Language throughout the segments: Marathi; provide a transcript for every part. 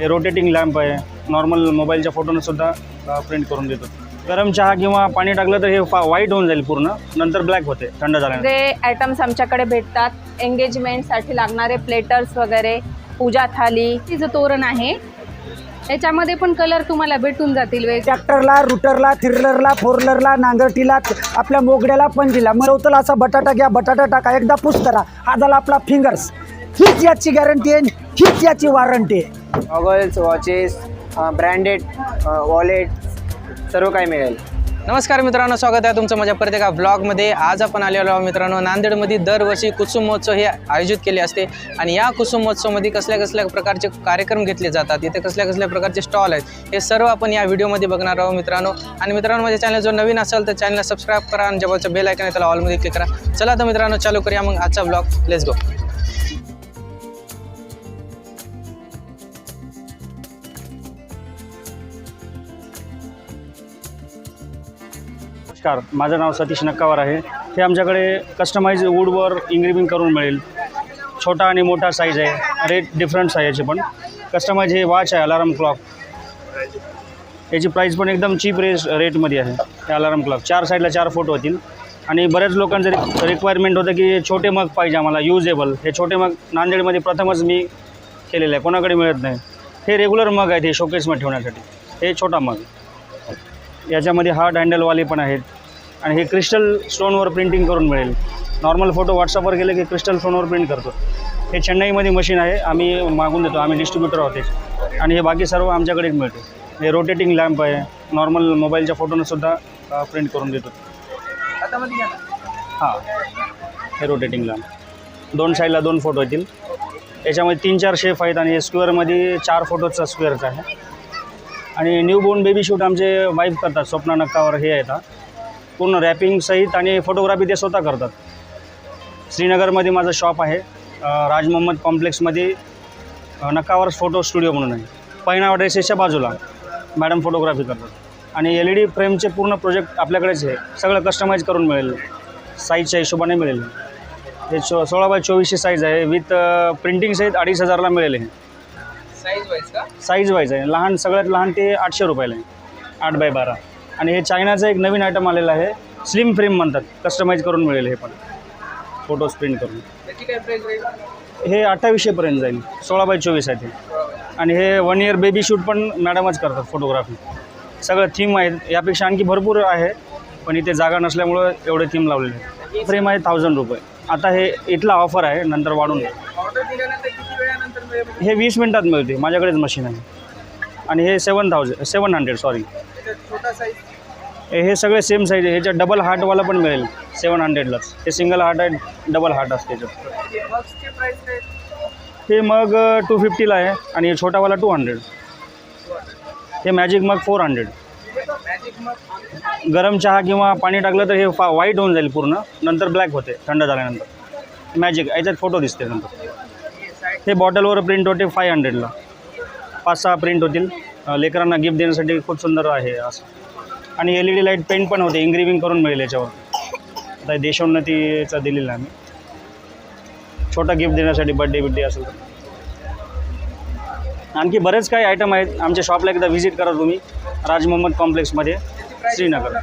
हे रोटेटिंग लॅम्प आहे. नॉर्मल मोबाईलच्या फोटोनं सुद्धा प्रिंट करून देतो गरम चहा किंवा पाणी टाकलं तर हे फा व्हाईट होऊन जाईल पूर्ण. नंतर ब्लॅक होते थंड झाल्यानंतर. सगळे आयटम्स आमच्याकडे भेटतात एंगेजमेंटसाठी लागणारे प्लेटर्स वगैरे पूजा थाली हे जो तोरण आहे याच्यामध्ये पण कलर तुम्हाला भेटून जातील वेग. ट्रॅक्टरला रुटरला थिरलरला फोरलरला नांगरटीला आपल्या मोगड्याला पंजीला चौथला असा बटाटा घ्या बटाटा टाका एकदा पुश करा हा झाला आपला फिंगर्स हीच याची गॅरंटी आहे हीच याची वॉरंटी आहे गॉगल्स वॉचेस ब्रँडेड वॉलेट सर्व काही मिळेल. नमस्कार मित्रांनो स्वागत आहे तुमचं माझ्या प्रत्येका ब्लॉगमध्ये आज आपण आलेलो आहोत मित्रांनो नांदेडमध्ये दरवर्षी कुसुम महोत्सव हे आयोजित केले असते. आणि या कुसुम महोत्सवमध्ये कसल्या कसल्या प्रकारचे कार्यक्रम घेतले जातात इथे कसल्या कसल्या प्रकारचे स्टॉल आहेत हे सर्व आपण या व्हिडिओमध्ये बघणार आहोत मित्रांनो. आणि मित्रांनो माझ्या चॅनल जर नवीन असेल तर चॅनलला सबस्क्राईब करा आणि जवळचं बेल ऐकन आहे त्याला ऑलमध्ये क्लिक करा. चला तर मित्रांनो चालू करूया मग आजचा ब्लॉग लेट्स गो नमस्कार माझं नाव सतीश नक्कावर आहे. हे आमच्याकडे कस्टमाइज वूडवर इंग्रिविंग करून मिळेल. छोटा आणि मोठा साईज आहे. रेट डिफरंट साईजचे पण. कस्टमाइज हे वॉच आहे अलार्म क्लॉक याची प्राईस पण एकदम चीप रेस रेटमध्ये आहे हे अलार्म क्लॉक चार साईडला चार फोटो होतील. आणि बऱ्याच लोकांचं रिक्वायरमेंट होतं की छोटे मग पाहिजे आम्हाला युजेबल हे छोटे मग नांदेडमध्ये प्रथमच मी केलेलं आहे. कोणाकडे मिळत नाही. हे रेग्युलर मग आहेत हे शोकेसमध्ये ठेवण्यासाठी. हे छोटा मग याच्यामध्ये हार्ड हँडलवाले पण आहेत. आणि हे क्रिस्टल स्टोनवर प्रिंटिंग करून मिळेल. नॉर्मल फोटो व्हॉट्सअपवर गेले की क्रिस्टल स्टोनवर प्रिंट करतो. हे चेन्नईमध्ये मशीन आहे आम्ही मागून देतो आम्ही डिस्ट्रीब्युटर आहोत आणि हे बाकी सर्व आमच्याकडेच मिळते. हे रोटेटिंग लॅम्प आहे नॉर्मल मोबाईलच्या फोटोनंसुद्धा प्रिंट करून देतो. हां हे रोटेटिंग लॅम्प दोन साईडला दोन फोटो येतील. याच्यामध्ये तीन चार शेफ आहेत आणि स्क्वेअरमध्ये चार फोटोचा स्क्वेअरचा आहे. आणि न्यूबोर्न बेबी शूट आमचे वाईफ करतात स्वप्ना नक्कावर हे आहेत पूर्ण रॅपिंग सहित आणि फोटोग्राफी ते स्वतः करतात. श्रीनगरमध्ये माझं शॉप आहे. राज मोहम्मद कॉम्प्लेक्समध्ये अं, नक्कावर फोटो स्टुडिओ म्हणून आहे. पैना ड्रेसेसच्या बाजूला मॅडम फोटोग्राफी करतात. आणि एल ई डी फ्रेमचे पूर्ण प्रोजेक्ट आपल्याकडेच आहे. सगळं कस्टमाइज करून मिळेल. साईजच्या हिशोबाने मिळेल. हे चो सोळा बाय चोवीसची साईज आहे. विथ प्रिंटिंग सहित अडीच हजारला मिळेल हे. साईज वाईज का? साईज वाईज आहे. लहान सगळ्यात लहान ते आठशे रुपयाला आहे. आठ बाय बारा. आणि हे चायनाचं एक नवीन आयटम आलेलं आहे. स्लिम फ्रेम म्हणतात. कस्टमाइज करून मिळेल हे पण. फोटोज प्रिंट करून. हे अठ्ठावीसशेपर्यंत जाईल. सोळा बाय चोवीस आहे ते. आणि हे वन इयर बेबी शूट पण मॅडमच करतात फोटोग्राफी सगळं थीम आहेत. यापेक्षा आणखी भरपूर आहे. पण इथे जागा नसल्यामुळं एवढे थीम लावलेले आहेत. फ्रेम आहे थाउजंड रुपये. आता हे इथला ऑफर आहे. नंतर वाढून हे वीस मिनटात मिळते. माझ्याकडेच मशीन आहे. आणि हे seven thousand seven hundred sorry छोटा साईज हे सगळे सेम साईज आहे. ह्याच्यात डबल हार्टवाला पण मिळेल. सेवन हंड्रेडलाच हे सिंगल हार्ट आहे डबल हार्ट असते त्याच्यात हे मग टू फिफ्टीला आहे आणि हे छोटावाला टू हंड्रेड हे मॅजिक मग फोर हंड्रेड गरम चहा किंवा पाणी टाकलं तर हे फा व्हाईट होऊन जाईल पूर्ण. नंतर ब्लॅक होते थंड झाल्यानंतर. मॅजिक याच्यात फोटो दिसते नंतर. हे बॉटलवर प्रिंट होते फाय हंड्रेडला पाच सहा प्रिंट होतील लेकरांना गिफ्ट देण्यासाठी खूप सुंदर आहे असं. आणि L E D light paint पण होते इंग्रिविंग करून मिळेल याच्यावर. आता देशोन्नतीचा दिलेला आम्ही छोटा गिफ्ट देण्यासाठी बड्डे बिड्डे असेल तर. आणखी बरेच काही आयटम आहेत. आमच्या शॉपला एकदा व्हिजिट करा तुम्ही. राज मोहम्मद कॉम्प्लेक्समध्ये श्रीनगर.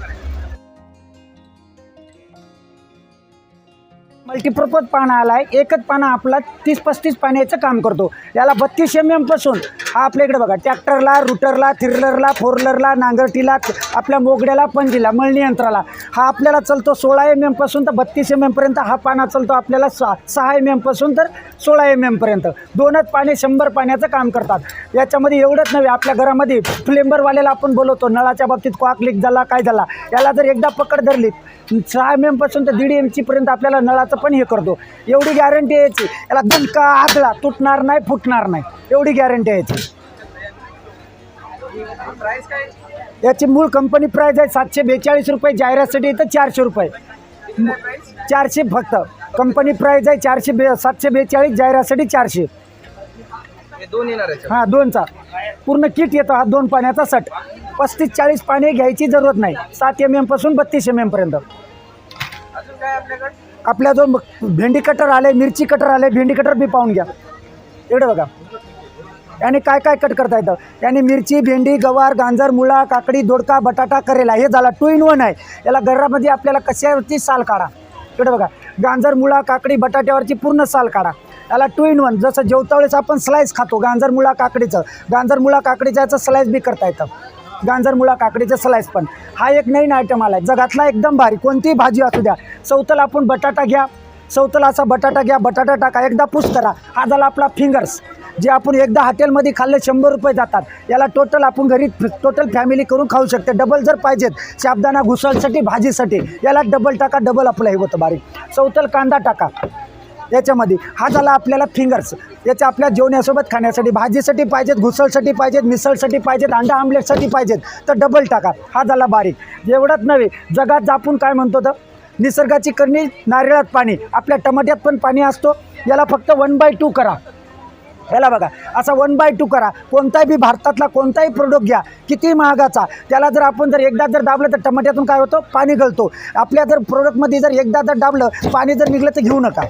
मल्टीपर्पज पाना आला आहे एकच पाना आपला तीस पस्तीस पाण्याचं काम करतो. याला बत्तीस एम एमपासून हा आपल्या इकडे बघा ट्रॅक्टरला रुटरला थिरलरला फोरलरला नांगरटीला आपल्या मोगड्याला पंजीला मळणी यंत्राला. हा आपल्याला चालतो सोळा एम एमपासून तर बत्तीस एम एमपर्यंत हा पाना चालतो आपल्याला सहा सहा एम एमपासून तर सोळा एम एमपर्यंत दोनच पाने शंभर पाण्याचं काम करतात. याच्यामध्ये एवढंच नव्हे आपल्या घरामध्ये फ्लेंबरवाल्याला आपण बोलवतो नळाच्या बाबतीत क्वाक लीक झाला काय झाला याला जर एकदा पकड धरली सहा एम एमपासून तर दीड एम पर्यंत आपल्याला नळाचं पण हे करतो. एवढी गॅरंटी आहे याची. याला दणका आगला तुटणार नाही फुटणार नाही. एवढी गॅरंटी आहे याची. मूळ कंपनी प्राईज आहे सातशे बेचाळीस रुपये. जाहिरातसाठी तर चारशे रुपये. चारशे फक्त. कंपनी प्राईज आहे चारशे बे सातशे बेचाळीस जाहिरातसाठी चारशे. हे दोन येणार आहे हां दोनचा. पूर्ण किट येतो हा दोन पाण्याचा सट. पस्तीस चाळीस पाणी घ्यायची जरूरत नाही. सात एम एमपासून बत्तीस एम एमपर्यंत अजून काय आपल्याकडे? आपल्या जो भेंडी कटर आले मिरची कटर आले भेंडी कटर बी पाहून घ्या. एवढं बघा. याने काय काय कट करता येतं? याने मिरची भेंडी गवार गांजर मुळा काकडी दोडका बटाटा करेला हे झाला टू इन वन आहे. याला घरामध्ये आपल्याला कशावरची साल काढा? इकडे बघा. गांजर मुळा काकडी बटाट्यावरची पूर्ण साल काढा. याला टू इन वन. जसं जेवता वेळेस आपण स्लाईस खातो गांजर मुळा काकडीचं. गांजर मुळा काकडीचं याचं स्लाईस बी करता येतं. गांजर मुळा काकडीचं स्लाईस पण. हा एक नवीन आयटम आला आहे जगातला एकदम भारी. कोणतीही भाजी असू द्या. चौथला आपण बटाटा घ्या. चौथला असा बटाटा घ्या. बटाटा टाका. एकदा पुश करा. हा झाला आपला फिंगर्स जे आपण एकदा हॉटेलमध्ये खाल्ले शंभर रुपये जातात. याला टोटल आपण घरी टोटल फॅमिली करून खाऊ शकते. डबल जर पाहिजेत शाबदाना घुसळसाठी भाजीसाठी याला डबल टाका. डबल आपलं हे होतं बारीक चौथल कांदा टाका. याच्यामध्ये. हा झाला आपल्याला फिंगर्स याच्या आपल्या जेवण्यासोबत खाण्यासाठी भाजीसाठी पाहिजेत घुसळसाठी पाहिजेत मिसळसाठी पाहिजेत अंडा आमलेटसाठी पाहिजेत तर डबल टाका. हा झाला बारीक. एवढंच नव्हे जगात जापून काय म्हणतो तर निसर्गाची करणी नारळात पाणी आपल्या टमाट्यात पण पाणी असतो. याला फक्त वन बाय टू करा. याला बघा असा वन बाय टू करा. कोणताही बी भारतातला कोणताही प्रोडक्ट घ्या किती महागाचा. त्याला जर आपण जर एकदा जर दाबलं तर टमाट्यातून काय होतं? पाणी गळतो आपल्या जर प्रोडक्टमध्ये जर एकदा जर दाबलं पाणी जर निघलं तर घेऊ नका.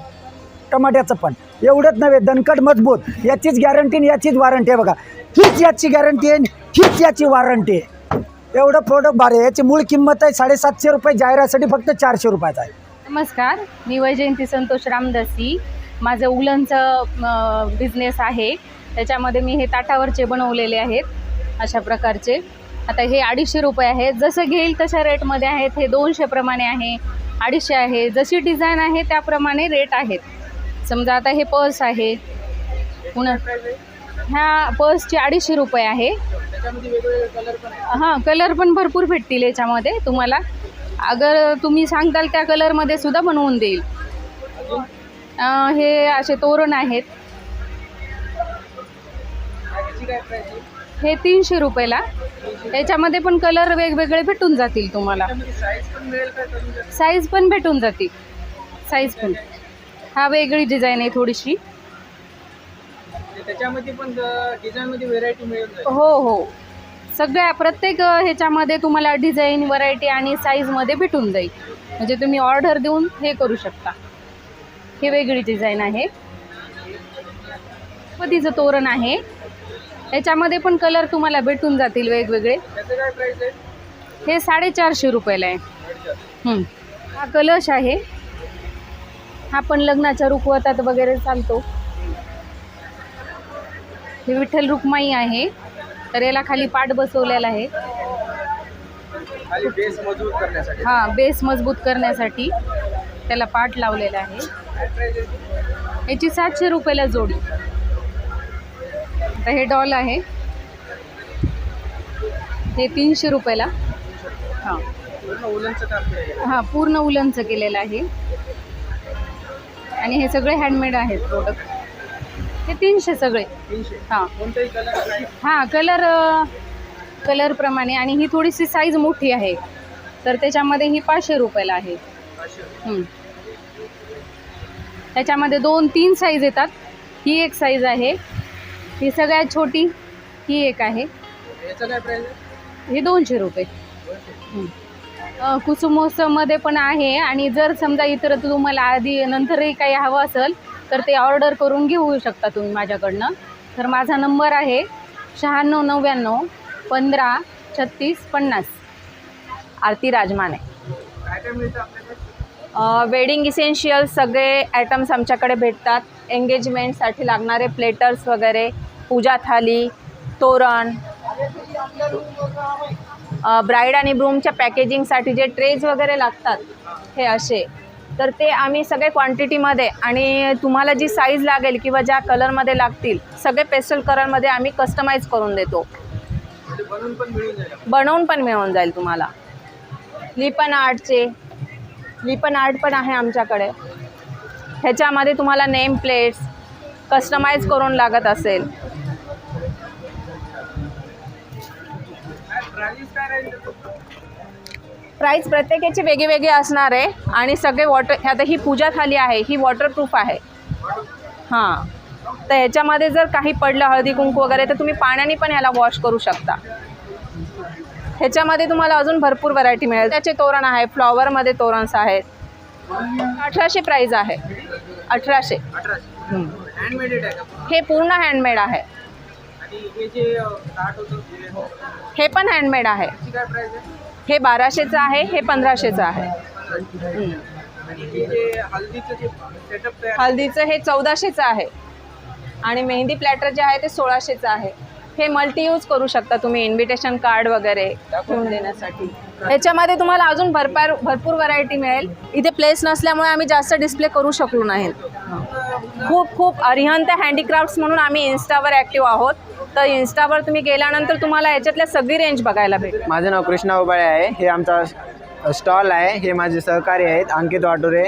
टमाट्याचं पण. एवढंच नव्हे दणकट मजबूत. याचीच गॅरंटी आणि याचीच वॉरंटी आहे बघा. हीच याची गॅरंटी आहे हीच याची वॉरंटी आहे. एवढं प्रोडक्ट भारी आहे. याची मूळ किंमत आहे साडेसातशे रुपये जाहिरासाठी फक्त चारशे रुपयाचा आहे. नमस्कार मी वैजयंती संतोष रामदासी. माझं उलनचं बिझनेस आहे. त्याच्यामध्ये मी हे ताटावरचे बनवलेले आहेत अशा प्रकारचे. आता हे अडीचशे रुपये आहेत. जसं घेईल तशा रेटमध्ये आहेत. हे दोनशेप्रमाणे आहे. अडीचशे आहे. जशी डिझाईन आहे त्याप्रमाणे रेट आहेत. समजा आता हे पर्स आहे. पुन्हा ह्या पर्सचे अडीचशे रुपये आहे. हां कलर पण भरपूर भेटतील याच्यामध्ये तुम्हाला. अगर तुम्ही सांगताल त्या कलरमध्ये सुद्धा बनवून देईल. हे असे तोरण आहेत. हे तीनशे रुपयाला. याच्यामध्ये पण कलर वेगवेगळे भेटून जातील तुम्हाला. साईज पण भेटून जातील. साईज पण. हा वेगळी डिझाईन आहे थोडीशी. त्याच्यामध्ये पण व्हेरायटी हो हो. सगळ्या प्रत्येक ह्याच्यामध्ये तुम्हाला डिझाईन व्हरायटी आणि साईजमध्ये भेटून जाईल. म्हणजे तुम्ही ऑर्डर देऊन हे करू शकता. हे वेगळी डिझाईन आहे. पतीचं तोरण आहे. याच्यामध्ये पण कलर तुम्हाला भेटून जातील वेगवेगळे. हे साडेचारशे रुपयाला आहे. हा कलश आहे. हा पण लग्नाच्या रुखवतात वगैरे चालतो. हे विठ्ठल रुक्माई आहे. तर याला खाली पाट बसवलेला आहे. हा बेस मजबूत करण्यासाठी त्याला पाट लावलेला आहे. याची सातशे रुपयाला जोडी. आता हे डॉल आहे. हे तीनशे रुपयाला. हां. हां पूर्ण उलनचं केलेलं आहे. आणि हे सगळे हँडमेड आहेत प्रोडक्ट हे तीनशे सगळे. हां. हां कलर कलरप्रमाणे आणि ही थोडीशी साईज मोठी आहे. तर त्याच्यामध्ये ही पाचशे रुपयाला आहे. हं. त्याच्यामध्ये दोन तीन साईज येतात. ही एक साईज आहे. ही सगळ्यात छोटी ही एक आहे. हे दोनशे रुपये. कुसुमोत्सवमध्ये पण आहे. आणि जर समजा इतर तुम्हाला आधी नंतरही काही हवं असेल तर ते ऑर्डर करून घेऊ शकता तुम्ही माझ्याकडनं. तर माझा नंबर आहे शहाण्णव नव्याण्णव पंधरा छत्तीस पन्नास. आरती राजमाने. वेडिंग इसेन्शियल सगळे आयटम्स आमच्याकडे भेटतात. एंगेजमेंटसाठी लागणारे प्लेटर्स वगैरे पूजा थाली तोरण. ब्राईड आणि ब्रूमच्या पॅकेजिंगसाठी जे ट्रेज वगैरे लागतात हे असे. तर ते आम्ही सगळे क्वांटिटीमध्ये आणि तुम्हाला जी साईज लागेल किंवा ज्या कलरमध्ये लागतील सगळे पेस्टल कलरमध्ये आम्ही कस्टमाइज करून देतो. बनवून पण मिळून जाईल बनवून पण मिळून जाईल तुम्हाला लिपन आर्टचे लिपन आर्ट पण आहे आमच्याकडे. ह्याच्यामध्ये तुम्हाला नेम प्लेट्स कस्टमाइज करून लागत असेल. प्राईस प्राईस प्रत्येकाची वेगळी वेगळी असणार आहे. आणि सगळे वॉटर आता ही पूजा थाली आहे. ही वॉटरप्रूफ आहे. हां. तर ह्याच्यामध्ये जर काही पडलं हळदी कुंकू वगैरे तर तुम्ही पाण्याने पण ह्याला वॉश करू शकता. ह्याच्यामध्ये तुम्हाला अजून भरपूर व्हरायटी मिळेल. त्याचे तोरण आहे फ्लॉवरमध्ये तोरणस आहेत. अठराशे प्राईज आहे. अठराशे. हे पूर्ण हँडमेड आहे. हे पण हँडमेड आहे. हे बाराशेचं आहे हे पंधराशेचं आहे. हल्दीचं हे चौदाशेचं आहे. आणि मेहंदी प्लॅटर जे आहे ते सोळाशेचं आहे. हे मल्टी यूज करू शकता तुम्ही इन्व्हिटेशन कार्ड वगैरे ठेवून देण्यासाठी. याच्यामध्ये तुम्हाला अजून भरपार भरपूर व्हरायटी मिळेल. इथे प्लेस नसल्यामुळे आम्ही जास्त डिस्प्ले करू शकलो नाही. खूप खूप अरिहंत हँडीक्राफ्ट्स म्हणून आम्ही इन्स्टावर ॲक्टिव्ह आहोत. तर इन्स्टावर तुम्ही गेल्यानंतर तुम्हाला याच्यातल्या सगळी रेंज बघायला भेटेल माझं नाव कृष्णा उबाळे आहे. हे आमचा स्टॉल आहे. हे माझे सहकारी आहेत. अंकित वाटुरे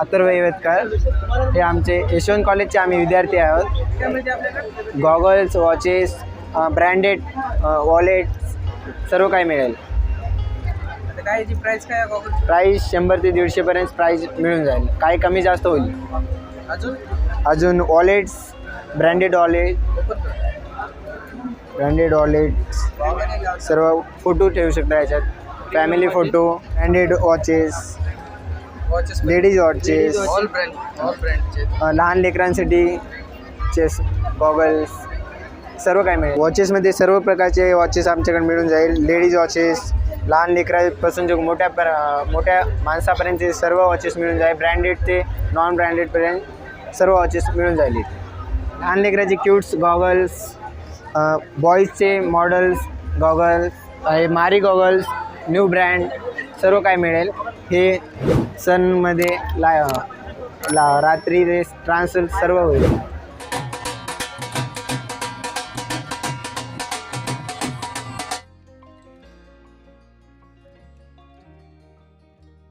अथर्व येवतकर हे आमचे यशवंत कॉलेजचे आम्ही विद्यार्थी आहोत. गॉगल्स वॉचेस ब्रँडेड वॉलेट सर्व काही मिळेल. प्राईस शंभर ते दीडशेपर्यंत प्राईस मिळून जाईल. काही कमी जास्त होईल. अजून? Wallets branded wallet branded wallet सर्व फोटो ठेवू शकता याच्यात. Family photo branded watches ladies watches लहान लेकरांसाठी चेस गॉगल्स सर्व काही मिळेल. वॉचेसमध्ये सर्व प्रकारचे वॉचेस आमच्याकडे मिळून जाईल. लेडीज वॉचेस लहान लेकरापासून जो मोठ्या पर- मोठ्या माणसापर्यंतचे सर्व वॉचेस मिळून जाईल ब्रँडेड ते नॉन ब्रँडेडपर्यंत सर्व वॉचेस मिळून जाईल लहान लेकराचे क्यूट्स गॉगल्स बॉईजचे मॉडल्स गॉगल्स हे मारी गॉगल्स न्यू ब्रँड सर्व काय मिळेल. हे सनमध्ये ला ला रात्री रेस ट्रान्सफर सर्व होईल.